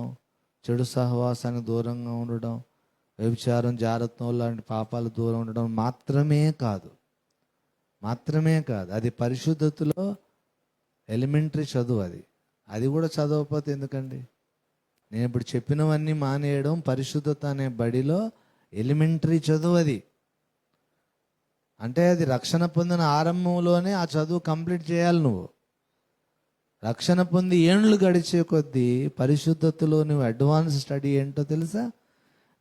ఉండడం చెడు సహవాసానికి దూరంగా ఉండడం వ్యభిచారం జారత్వం లాంటి పాపాలు దూరం ఉండడం మాత్రమే కాదు. మాత్రమే కాదు. అది పరిశుద్ధతలో ఎలిమెంటరీ చదువు అది. అది కూడా చదవకపోతే ఎందుకండి? నేను ఇప్పుడు చెప్పినవన్నీ మానేయడం పరిశుద్ధత అనే బడిలో ఎలిమెంటరీ చదువు అది. అంటే అది రక్షణ పొందిన ఆరంభంలోనే ఆ చదువు కంప్లీట్ చేయాలి నువ్వు. రక్షణ పొంది ఏండ్లు గడిచే కొద్దీ పరిశుద్ధతలో నువ్వు అడ్వాన్స్ స్టడీ ఏంటో తెలుసా?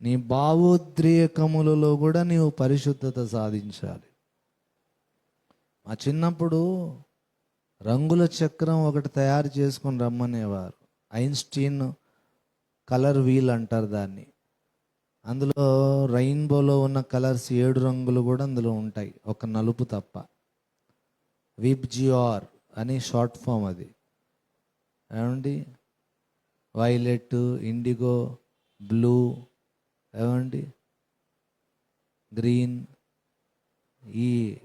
నీ భావోద్రేకములలో కూడా నీవు పరిశుద్ధత సాధించాలి. మా చిన్నప్పుడు రంగుల చక్రం ఒకటి తయారు చేసుకొని రమ్మనేవారు. ఐన్స్టీన్ కలర్ వీల్ అంటారు దాన్ని. అందులో రెయిన్బోలో ఉన్న కలర్స్ ఏడు రంగులు కూడా అందులో ఉంటాయి. ఒక నలుపు తప్ప. విబ్జిఆర్ అని షార్ట్ ఫామ్ అది. ఏమండి? వైలెట్ ఇండిగో బ్లూ ఏమండి? గ్రీన్ ఈ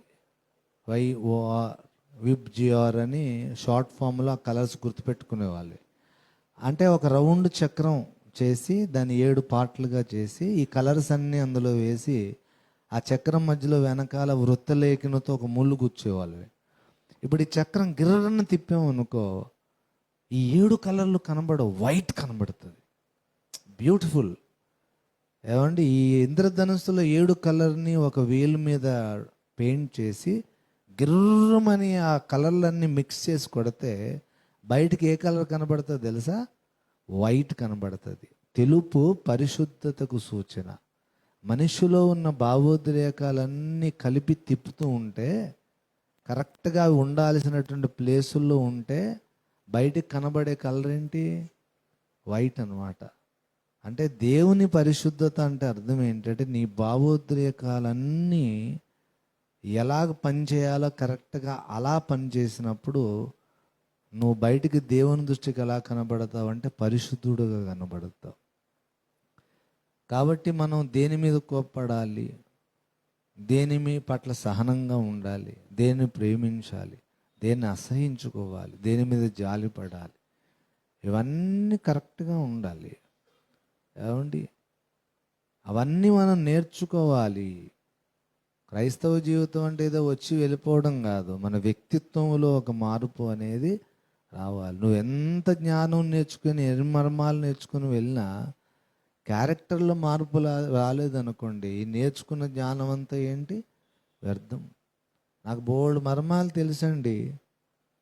వైఓఆర్ విబ్జిఆర్ అని షార్ట్ ఫామ్లో ఆ కలర్స్ గుర్తుపెట్టుకునేవాళ్ళు. అంటే ఒక రౌండ్ చక్రం చేసి దాన్ని ఏడు పార్ట్లుగా చేసి ఈ కలర్స్ అన్నీ అందులో వేసి ఆ చక్రం మధ్యలో వెనకాల వృత్తలేఖనతో ఒక ముళ్ళు గుచ్చేవాళ్ళు ఇప్పుడు ఈ చక్రం గిర్రన్న తిప్పామనుకో ఈ ఏడు కలర్లు కనబడవు వైట్ కనబడుతుంది. బ్యూటిఫుల్ ఏమండి ఈ ఇంద్రధనుస్సులో ఏడు కలర్ని ఒక వేలు మీద పెయింట్ చేసి గిర్రమని ఆ కలర్లన్నీ మిక్స్ చేసి కొడితే బయటికి ఏ కలర్ కనబడుతుంది తెలుసా? వైట్ కనబడుతుంది. తెలుపు పరిశుద్ధతకు సూచన. మనిషిలో ఉన్న భావోద్రేకాలన్నీ కలిపి తిప్పుతూ ఉంటే కరెక్ట్గా ఉండాల్సినటువంటి ప్లేసుల్లో ఉంటే బయటికి కనబడే కలర్ ఏంటి వైట్ అన్నమాట. అంటే దేవుని పరిశుద్ధత అంటే అర్థం ఏంటంటే నీ భావోద్రేకాలన్నీ ఎలాగ పనిచేయాలో కరెక్ట్గా అలా పనిచేసినప్పుడు నువ్వు బయటికి దేవుని దృష్టికి ఎలా కనబడతావు అంటే పరిశుద్ధుడుగా కనబడతావు. కాబట్టి మనం దేని మీద కోప్పడాలి? దేని మీ పట్ల సహనంగా ఉండాలి? దేన్ని ప్రేమించాలి? దేన్ని అసహించుకోవాలి దేని మీద జాలి పడాలి ఇవన్నీ కరెక్ట్గా ఉండాలి. ఏమండి? అవన్నీ మనం నేర్చుకోవాలి. క్రైస్తవ జీవితం అంటే ఏదో వచ్చి వెళ్ళిపోవడం కాదు. మన వ్యక్తిత్వంలో ఒక మార్పు అనేది రావాలి. నువ్వు ఎంత జ్ఞానం నేర్చుకుని ఎన్ని మర్మాలు నేర్చుకుని వెళ్ళినా క్యారెక్టర్లో మార్పు రాలేదనుకోండి. ఈ నేర్చుకున్న జ్ఞానం అంతా ఏంటి? వ్యర్థం. నాకు బోల్డ్ మర్మాలు తెలుసండి.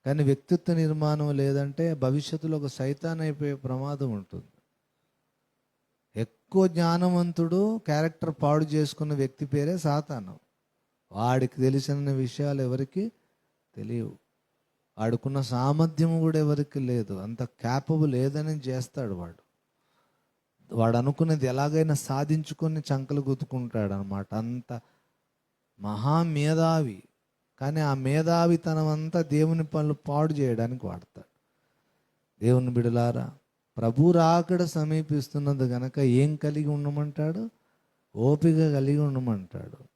కానీ వ్యక్తిత్వ నిర్మాణం లేదంటే భవిష్యత్తులో ఒక సైతాన్ అయిపోయే ప్రమాదం ఉంటుంది. ఎక్కువ జ్ఞానవంతుడు క్యారెక్టర్ పాడు చేసుకున్న వ్యక్తి పేరే సాతాను. వాడికి తెలిసిన విషయాలు ఎవరికి తెలియవు. వాడుకున్న సామర్థ్యం కూడా ఎవరికి లేదు. అంత క్యాపబుల్ ఏదని చేస్తాడు వాడు. వాడు అనుకున్నది ఎలాగైనా సాధించుకొని చంకలు గుద్దుకుంటాడు అనమాట అంత మహామేధావి కానీ ఆ మేధావితనం అంతా దేవుని పనులు పాడు చేయడానికి వాడతాడు. దేవుని బిడలారా ప్రభు రాకడ సమీపిస్తున్నది గనక ఏం కలిగి ఉండమంటాడు? ఓపిక కలిగి ఉండమంటాడు.